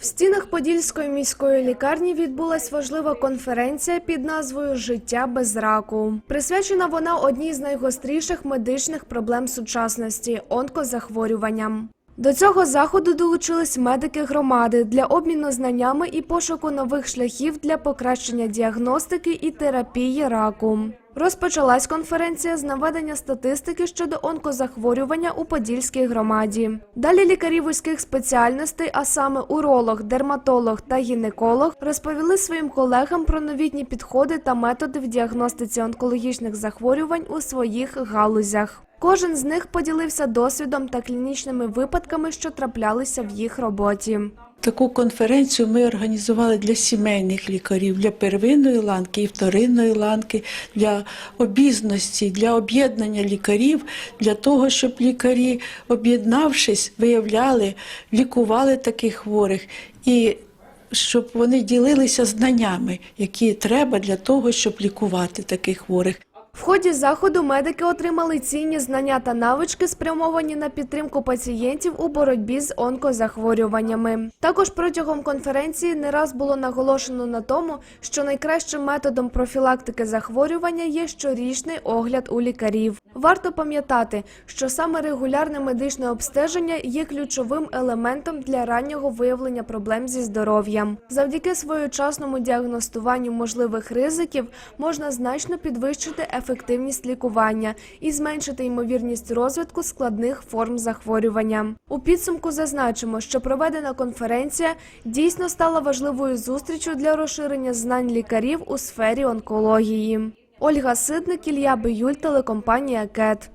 В стінах Подільської міської лікарні відбулась важлива конференція під назвою Життя без раку. Присвячена вона одній з найгостріших медичних проблем сучасності онкозахворюванням. До цього заходу долучились медики громади для обміну знаннями і пошуку нових шляхів для покращення діагностики і терапії раку. Розпочалась конференція з наведення статистики щодо онкозахворювання у Подільській громаді. Далі лікарі вузьких спеціальностей, а саме уролог, дерматолог та гінеколог, розповіли своїм колегам про новітні підходи та методи в діагностиці онкологічних захворювань у своїх галузях. Кожен з них поділився досвідом та клінічними випадками, що траплялися в їх роботі. Таку конференцію ми організували для сімейних лікарів, для первинної ланки і вторинної ланки, для обізності, для об'єднання лікарів, для того, щоб лікарі, об'єднавшись, виявляли, лікували таких хворих і щоб вони ділилися знаннями, які треба для того, щоб лікувати таких хворих. В ході заходу медики отримали цінні знання та навички, спрямовані на підтримку пацієнтів у боротьбі з онкозахворюваннями. Також протягом конференції не раз було наголошено на тому, що найкращим методом профілактики захворювання є щорічний огляд у лікарів. Варто пам'ятати, що саме регулярне медичне обстеження є ключовим елементом для раннього виявлення проблем зі здоров'ям. Завдяки своєчасному діагностуванню можливих ризиків можна значно підвищити ефективність лікування і зменшити ймовірність розвитку складних форм захворювання. У підсумку зазначимо, що проведена конференція дійсно стала важливою зустрічю для розширення знань лікарів у сфері онкології. Ольга Сидник, Ілля Биюль, телекомпанія КЕТ.